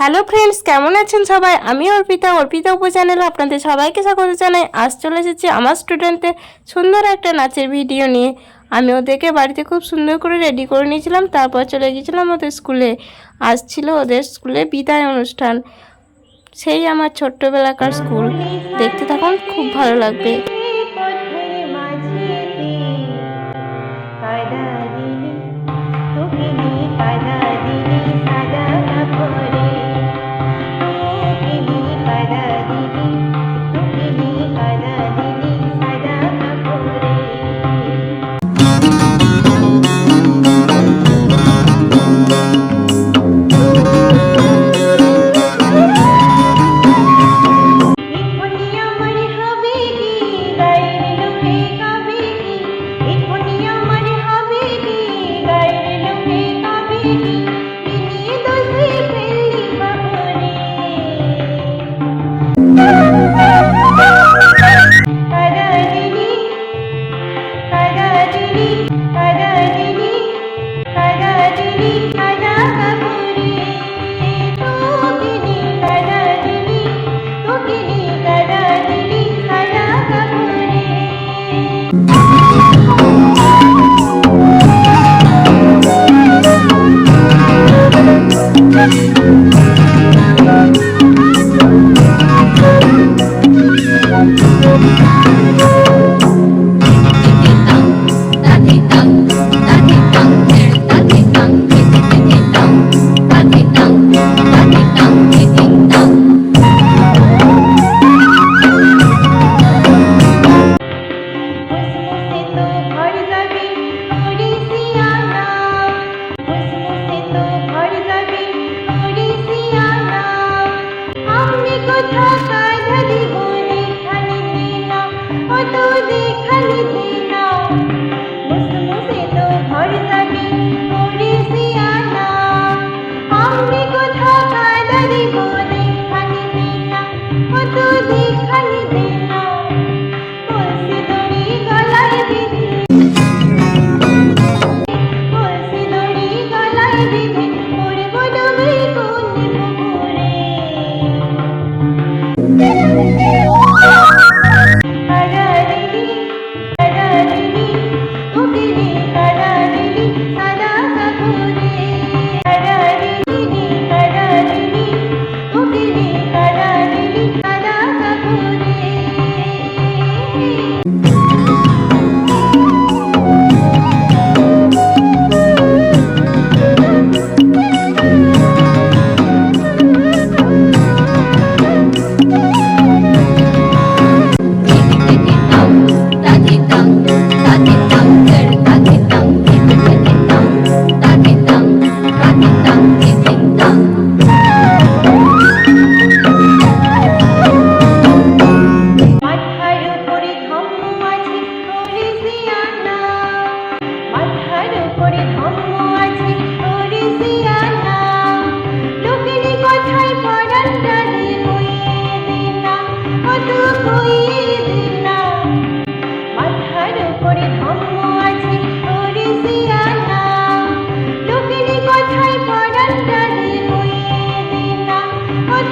Hello friends কেমন আছেন সবাই? আমি অর্পিতা। অর্পিতা উপ চ্যানেলে আপনাদের সবাইকে স্বাগত জানাই। আজ চলে এসেছি আমার স্টুডেন্টদের সুন্দর একটা নাচের ভিডিও নিয়ে। আমি ওদেরকে বাড়িতে খুব সুন্দর করে রেডি করে নিয়েছিলাম, তারপর চলে গিয়েছিলাম ওদের স্কুলে আজ ছিল ওদের স্কুলে বিদায় অনুষ্ঠান। সেই আমার ছোট্টবেলাকার স্কুল দেখতে থাকুন, খুব ভালো লাগবে। I Hallelujah.